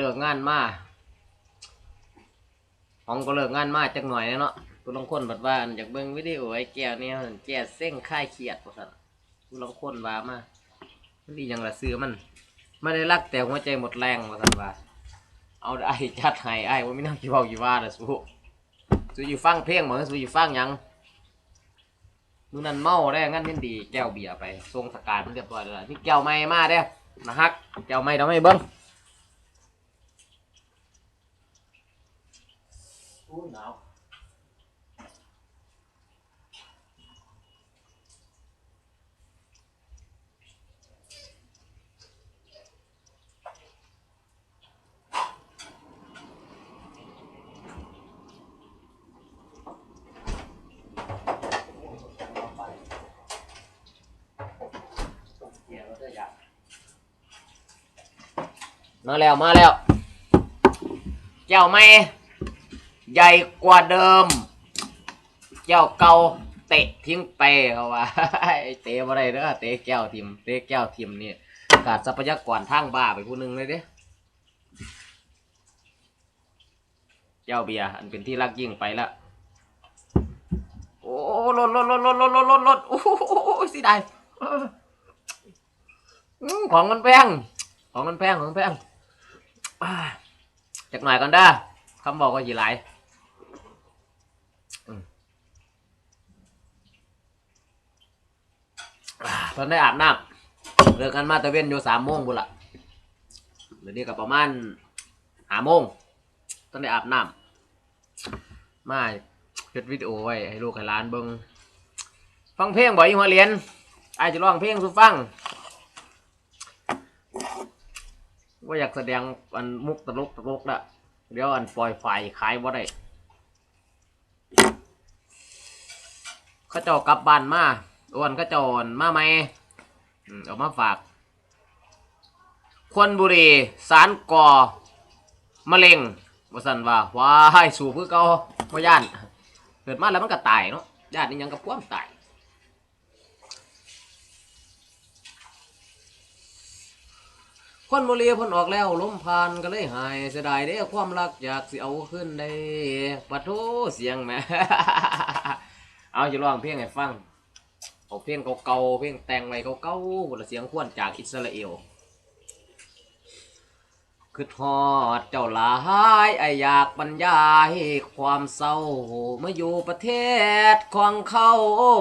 เลิกงานมาห้องก็เลิกงานมาจักหน่อยเนาะผู้ลางคนบัดว่าอันอยากเบิ่งวิดีโอไอ้แก้วเนี่ยแก้เส้นคลายเครียดว่าซั่นผู้ลางคนว่ามามันดีหยังละซื้อมันไม่ได้รักแต่หัวใจหมดแรงว่าซั่นว่า เอาไอ้จัดให้ไอ้ว่ามีน้ำกี่ว้ากี่ว่าล่ะสู้สู้อยู่ฟังเพลงบ่สู้อยู่ฟังยังมือนั้นเมาได้งั้นนี่ดีแก้วเบียร์ไปส่งสการมันเรียบร้อยแล้วนี่แก้วใหม่มาเด้นะฮักแก้วใหม่เดี๋ยวไม่เบิ่ง phú lộc มาแล้ว มาแล้ว เจ้าแม่ ใหญ่กว่าเดิม เจ้าเก่าเตะทิ้งไปเขาว่าเตะบ่ได้เด้อเตะแก้วทิมเตะแก้วทิมนี่ขาดทรัพยากรทางบ้าไปผู้หนึงเลยเด้เจ้าเบียร์อันเป็นที่รักยิ่งไปละโอ้ลดลดลดลดลดลดลดลดโอ้โหสิได้เอออืมของมันแพงของมันแพงของมันแพงอ่ากหน่อยก่อนด้อคำบอกก็ยี่หลาย อ่าตอนได้อาบน้ำเลิกกันมาตะเวนอยู่สามโมงบุละเดี๋ยวนี้ก็ประมาณห้าโมงตอนได้อาบน้ำมาเฮ็ดวิดีโอไว้ให้ลูกให้หลานเบิ่งฟังเพลงบ่อยหัวเรียนอายจะร้องเพลงสู่ฟังว่าอยากแสดงอันมุกตลกตลกละเดี๋ยวอันปล่อยไฟขายบ่ได้เขาเจ้ากลับบ้านมาอ้วนก็จรมาไหม เอามาฝาก ควนบุรีสารก่อมะเร็งว่าสันว่าว้ายสู่เพื่อเก่าบ่ย่าน เกิดมาแล้วมันก็ตายเนาะย่านนี่ยังกับความตายควนบุรีพ้นออกแล้วล้มพานก็เลยหายเสียดายเด้ความรักอยากสิเอาขึ้นได้ปัดโทเสียงแหม่ เอาจะร้องเพลงให้ฟัง เอาเพลงเก่าๆเพลงแต่งไว้เก่าๆบทเสียงควนจากอิสราเอลคือทอดเจ้าหลายไออยากบรรยายความเศร้ามาอยู่ประเทศของเขา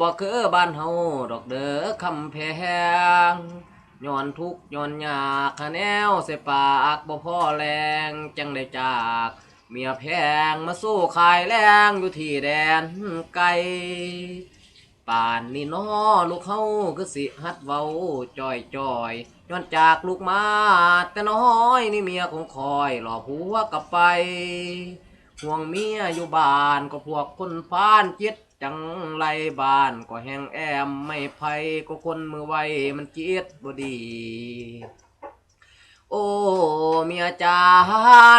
บ่คือบ้านเฮาดอกเด้อคำแพงย้อนทุกย้อนยากคะแนวเสปากบ่พอแรงจังได้จาก เมียแพงมาสู้ขายแรงอยู่ที่แดนไกล ป่านนี่น้อลูกเขาคือสิฮัดเว้าจอยจอยย้อนจากลูกมาแต่น้อยนี่เมียคงคอยหล่อผัวกลับไป ห่วงเมียอยู่บ้านก็พวกคนพานจิตจังไรบ้านก็แห้งแอมไม่ไผก็คนมือไวมันจิตบ่ดี โอ้เมียจ๋า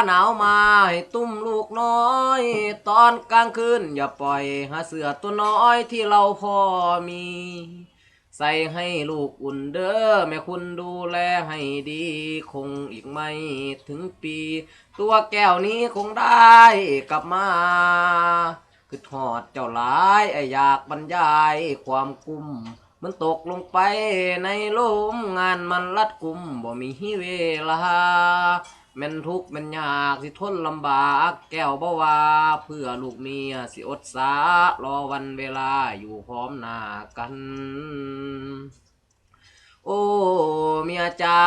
หนาวมาให้ตุ้มลูกน้อย ตอนกลางคืนอย่าปล่อยหาเสือตัวน้อยที่เราพอมี ใส่ให้ลูกอุ่นเด้อแม่คุณดูแลให้ดี คงอีกไม่ถึงปี ตัวแก้วนี้คงได้กลับมาคือทอดเจ้าหลายออยากบรรยายความกุ้ม มันตกลงไปในลมงานมันรัดกุมบ่มีเวลาแม่นทุกข์แม่นยากสิทนลำบากแก้วบ่ว่า เพื่อลูกเมียสิอดสารอวันเวลาอยู่พร้อมหน้ากัน โอ้เมียจ๋า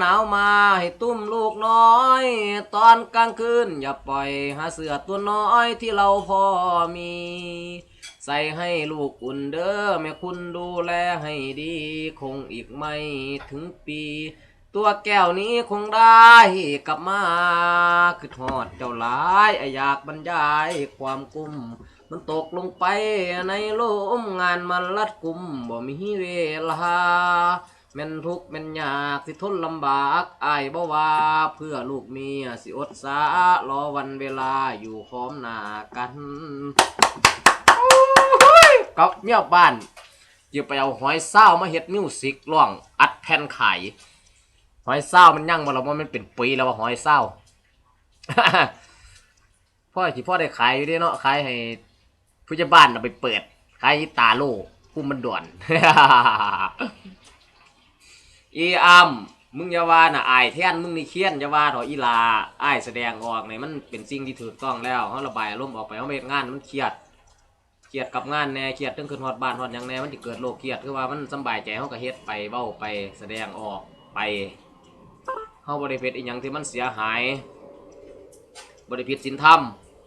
หนาวมาให้ตุ้มลูกน้อย ตอนกลางคืนอย่าปล่อยหาเสือตัวน้อยที่เราพอมี ใส่ให้ลูกอุ่นเด้อแม่คุณดูแลให้ดี คงอีกไม่ถึงปี ตัวแก้วนี้คงได้กลับมา คือทอดเจ้าหลายไออยากบรรยายความกุ้ม มันตกลงไปในลมงานมันรัดกุมบ่มีเวลาแม่นทุกข์แม่นยากสิทนลำบากอายบ่ว่าเพื่อลูกเมียสิอดสารอวันเวลาอยู่พร้อมหน้ากันก็เมียบ้านจะไปเอาหอยเศร้ามาเฮ็ดมิวสิกร้องอัดแผ่นขายหอยเศร้ามันยั่งบ่เราว่ามันเป็นปีแล้วว่าหอยเศร้าพ่อที่พ่อได้ขายอยู่ด้เนาะขายให้ ผู้ใหญ่บ้านเอาไปเปิดขายที่ตาโลพุ่มมันด่วนอีอัมมึงอย่าว่าน่ะอายแท่นมึงนี่เคียนอย่าว่าถออีลาอายแสดงออกในมันเป็นสิ่งที่ถูกต้องแล้วเฮาระบายอารมณ์ออกไปเฮาไปเฮ็ดงานมันเครียดเครียดกับงานแน่เครียดถึงขึ้นฮอดบ้านฮอดยังแน่มันสิเกิดโรคเครียดคือว่ามันสบายใจเฮาก็เฮ็ดไปเว้าไปแสดงออกไปเฮาบ่ได้เฮ็ดอีหยังที่มันเสียหายบ่ได้ผิดศีลธรรม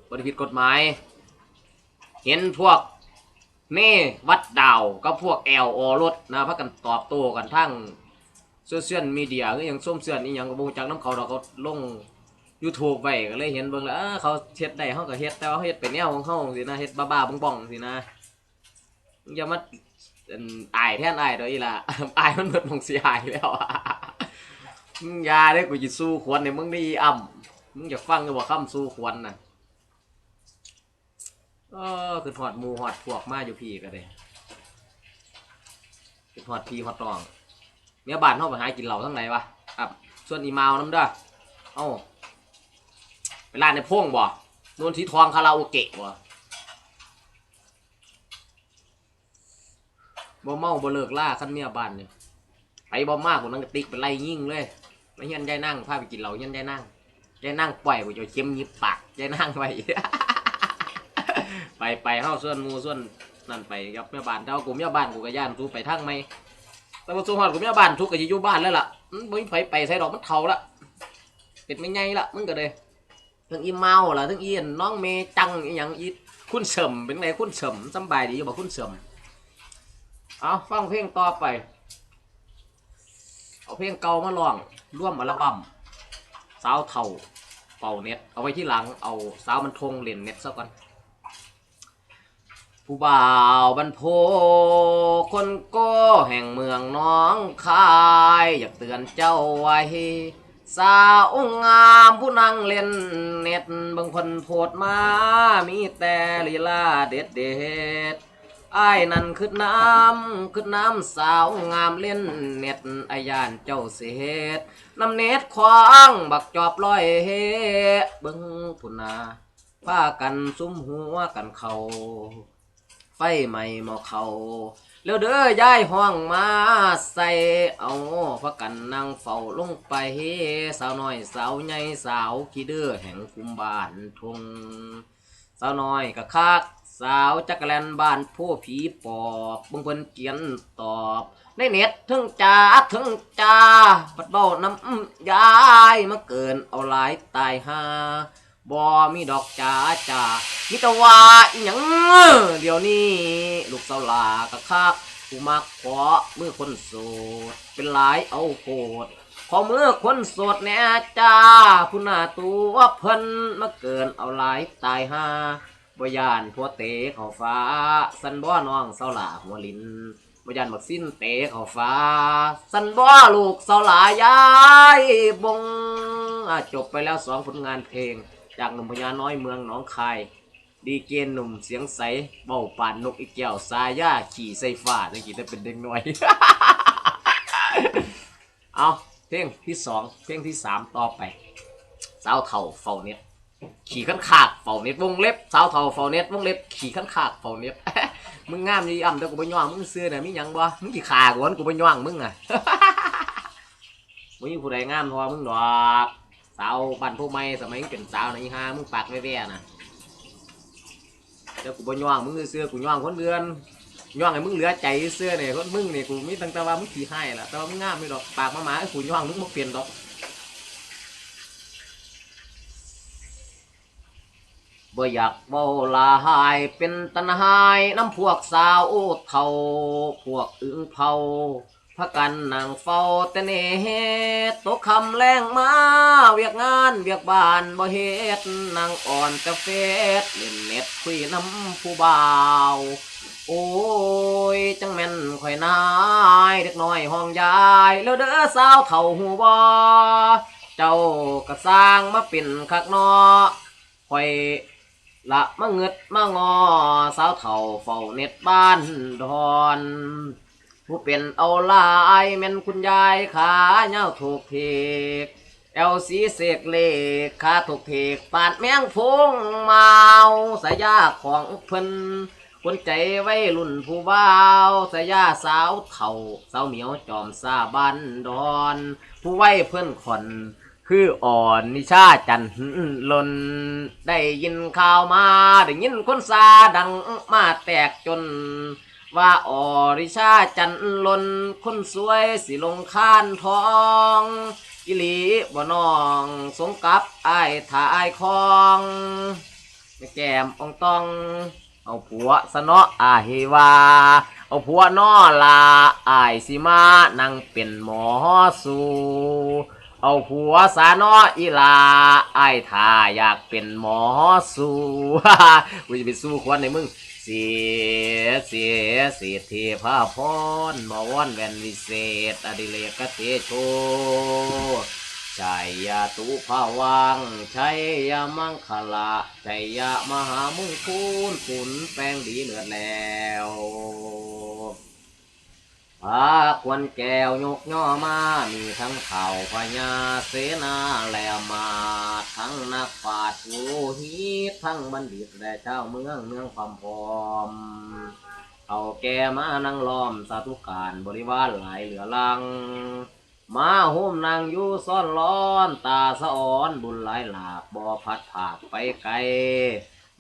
บ่ได้ผิดกฎหมาย เห็นพวกเน่วัดดาวกับพวกแอลโอรถนะพักกันตอบโต้กันทั้งโซเชียลมีเดียคือหยังส้มเสื่อนอีหยังก็บ่รู้จักน้ำเขาเดอกเขาลง YouTube ไว้ก็เลยเห็นเบิ่งแล้วเขาเฮ็ดได้เฮาก็เฮ็ดแต่ว่าเฮ็ดเป็นแนวของเฮาสินะเฮ็ดบ้าๆบ้องๆสินะมึงอย่ามาอันอายแทนอายดอกอีล่ะอายมันเบิดมองสิอายแล้วมึงยาเด้กูสิสู้ควรเนี่ยมึงได้อ่ำมึงอยากฟังก็บ่คำสู้ควรน่ะ เออคือหอดหมูหอดพวกมาอยู่พี่ก็ได้คือหอดพี่หอดน้องเมียบ้านเฮาไปหากินเหล้าทั้งไหนวะครับส่วนอีมาวนํเด้อเอ้าไปร้านในพงบ่นวลสีทองคาราโอเกะบ่บ่เมาบ่เลิกล่าคันเมียบ้านเนี่ยไปบ่มากกว่านั้นกติ๊กไปไล่ยิ่งเลยไม่เฮียนยายนั่งพาไปกินเหล้าเฮียนยายนั่งยายนั่งปล่อยกูจะเข็มยิบปากยายนั่งไป ไปไปเฮาส่วนหมูส่วนนั่นไปกับเมียบ้านแต่ว่ากูเมียบ้านกูก็ย่านทูไปทางไม่แต่ว่าสุฮอดกูเมียบ้านทุกก็สิอยู่บ้านแล้วล่ะมันบ่มีไผไปใส่ดอกมันเฒ่าละเป็นไม่ไงละมึงก็เลยทั้งอีเมาล่ะทั้งอีนน้องเมจังอีหยังอีคุณเสริมเป็นไงคุณเสริมสำบายดีอยู่บ่คุณเสริมเอาฟังเพลงต่อไป เอาเพลงเก่ามาลองร่วมอัลบั้มสาวเท่าเป่าเน็ตเอาไว้ที่หลังเอาสาวมันทงเล่นเน็ตซะก่อน ผู้บ่าวบันโพคนโก้แห่งเมืองน้องคาย อยากเตือนเจ้าไว้ สาวงามผู้นั่งเล่นเน็ตบางคนโพดมา มีแต่ลีลาเด็ดเด็ดไอ้นั่นคือน้ำคือน้ำสาวงามเล่นเน็ตอายานเจ้าเสียดน้ำเน็ตควางบักจอบลอยเฮบิ่งพุนาพากันซุ้มหัวกันเขา ฟไหม้หมอเขาแล้วเด้อยายห้องมาใส่เอาพักกันนั่งเฝ้าลงไปสาวน้อยสาวใหญ่สาวขี้เด้อแห่งคุมบ้านทงสาวน้อยกะคักสาวจักรแลนบ้านผู้ผีปอบบิ่งเพิ่นเขียนตอบในเน็ตถึงจ้าถึงจ้าปัดเบ้าน้ำยายมาเกินเอาหลายตายหา บ่มีดอกจ้าจ้ามิตรว่าอิหยังเดี๋ยวนี้ ลูกสาวหลากะคักผู้มักขอมือคนโสด เป็นหลายเอาโกดขอมือคนโสดแน่จ้าผู้หน้าตัวเพิ่นมาเกินเอาหลายตายหาบ่ยานพัวเตะเข้าฟ้า สันบ่น้องเสาหลาหัวลินบ่ยานบักสิ้นเตะเข้าฟ้า สันบ่ลูกเสาหลายายบงอะจบไปแล้วสองผลงานเพลง จากหนุ่มพญาน้อยเมืองหนองคาย ดีเกนหนุ่มเสียงใสเบาป่านนกอีแก้วสาย่าขี่ใส่ฟ้าตะกี้ได้เป็นเด็กน้อย เอาเพลงที่สองเพลงที่สามต่อไป สาวเท่าเฝ้าเน็ตขี่ขันขากเฝ้าเน็ตวงเล็บสาวเท่าเฝ้าเน็ตวงเล็บขี่ขันขากเฝ้าเน็ตมึงงามยี่อ่ำแต่กูไปย่องมึงซื้อน่ะมีหยังบ่มึงขี่ขากูวันกูไปย่องมึงอะมึงมีผู้ใดงามทอมึงดอก สาวบ้านผู้ใหม่สมัยมึงเป็นสาวในะอีห่ามึงปากแว่ๆนะเดี๋ยวกูบ่ย่องมึงเสื้อกูย่องคนเดือนย่องให้มึงเหลือใจเสื้อเนี่ยคนมึงเนี่ยกูมีตั้งแต่ว่ามึงขี้ให้ละแต่ว่ามึงงามไม่ดอกปากมาหมาๆกูย่องมึงบ่เปลี่ยนดอกบ่อยากเว้าหายเป็นตันหายน้ำพวกสาวเท่าพวกอึ้งเผา พากันนั่งเฝ้าแต่เนเฮ็ดตกคำแรงมาเวียกงานเวียกบ้านบ่เฮ็ดนั่งอ่อนแต่เฟซเล่นเน็ตคุยน้ำผู้บ่าว โอ้ยจังแม่นข่อยนายเด็กน้อยห้องยายแล้วเด้อสาวเฒ่าหูบ่เจ้าก็สร้างมาเป็นคักนอข่อยละมาเงิดมางอสาวเฒ่าเฝ้าเน็ตบ้านดอน ผู้เป็นเอาลายแม่นคุณยายขาเน่าถูกเทกเอลสีเสกเลขขาถูกเทกปาดแมงพงเมาสายาของเพิ่นคนใจไว้รุ่นผู้บ่าวสายาสาวเถ่าสาวเหมียวจอมซาบันดอน ผู้ไว้เพื่อนขอนคืออ่อนนิชาจันลน ได้ยินข่าวมา ได้ยินคนซาดังมาแตกจน ว่าออริชาจันลนคนสวยสิลงข้านทองกิลีบ่น้องสงกับไอ้ายถ่ายคองแก้มองตอง เอาผัวสนออาเฮวา เอาผัวนอลาอายสิมานั่งเป็นหมอสูเอาผัวสานออีลาอายถ้าอยากเป็นหมอสูกูจะไปสู้ควนในมึง เสียเสียเสียเทพาพรหมอวอนแวนวิเศษ อดิเลกเตโชชัยยาตุภาวังชัยยามังคละชัยยามหามงคลขุนแป้งดีเหนือแล้ว พาควนแก้วยกย่อมา มีทั้งเผ่าพญาเสนาแลมาทั้งนักปราชญ์ผู้ฮีตทั้งบัณฑิตและเจ้าเมืองเมืองความพร้อมเอาแกมานั่งล้อมสาธุการบริวารหลายเหลือลัง มาหุ้มนางอยู่ซ่อนร้อน ตาสะอ่อนบุญหลายหลากบ่อพัดผากไปไกล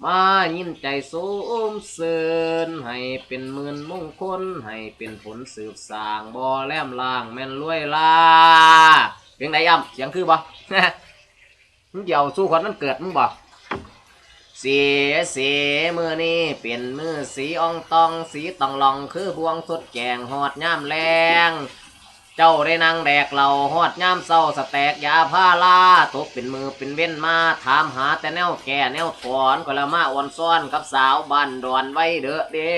มายินใจสูมเสืนให้เป็นหมื่นมงคล ให้เป็นผลสืบสร้างบ่อแลมล่างแม่นรวยลาเพียงใดย่ำเสียงคือบ่มึงเดี๋ยวสู้คนมันเกิดมึงบ่เสียเสียมือนี้เป็นมือสีอองตองสีตองลองคือบวงสุดแกงหอดย่ามแรง จ้าได้นั่งแดกเหล่าหอดย่ามเศร้าสแตกยาผ้าลาตกเป็นมือเป็นเว้นมา ถามหาแต่แนวแก่แนวถอนก็ล้วมาอ่อนซ้อนกับสาวบ้านดอนไว้เด้อเด้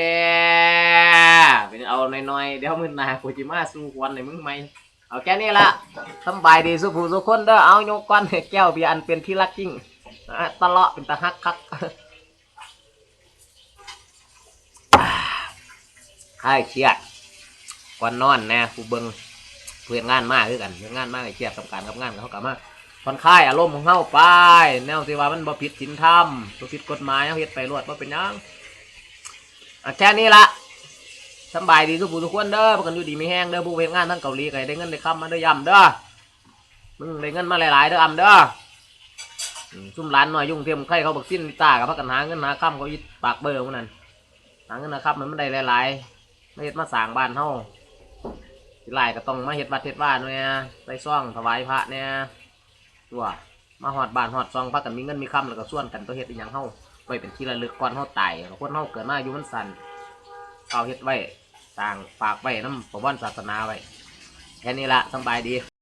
เป็นเอาหน่อยๆ เดี๋ยวมึงนากูจิมาสู้ควันในมึงไหมเอาแค่นี้ละสำบายดีสุภูสุคนเด้อเอาโยกก้อนแก้วเบียร์อันเป็นที่รักจริงตะเลาะเป็นตะฮักคักค่ายเครียดก่อนนอนน่ผู้เบิง เพื่อนงานมากคือกันเพื่อนงานมากเครียดกับการกับงานเขากลับมาผ่อนคลายอารมณ์ของเฮาไป แนวที่ว่ามันบ่ผิดศีลธรรมบ่ผิดกฎหมายเฮาเฮ็ดไปรวดบ่เป็นหยังอะแค่นี้ละสบายดีทุกผู้ทุกคนเด้อพากันอยู่ดีไมีแห้งเด้อผู้เฮ็ดงานทั้งเกาหลีก็ให้ได้เงินได้คำมาเด้อยำเด้อมึงได้เงินมาหลายๆเด้ออำเด้ออืมซุ่มร้านหน่อยยุ่งเทียมไข่เขาบักสิ้นตากับพักกันหาเงินหาค่ำเขาอีปากเบอร์มันนั่นหาเงินหาค่ำมันไม่ได้หลายๆไม่เฮ็ดมาสร้างบ้านเฮา สิหลายก็ต้องมาเฮ็ดวัดเฮ็ดว่านเนี่ยไปซ่องถวายพระเนี่ยตัวมาหอดบานหอดซองพักกันมีเงินมีคำแล้วก็ส่วนกันตัวเฮ็ดอีหยังเฮาไว้เป็นที่ระลึกก่อนเฮาตายคนเฮาเกิดมาอยู่มันสั่นเอาเฮ็ดไว้สร้างฝากไว้น้ำประวัติศาสนาไว้แค่นี้ละสบายดี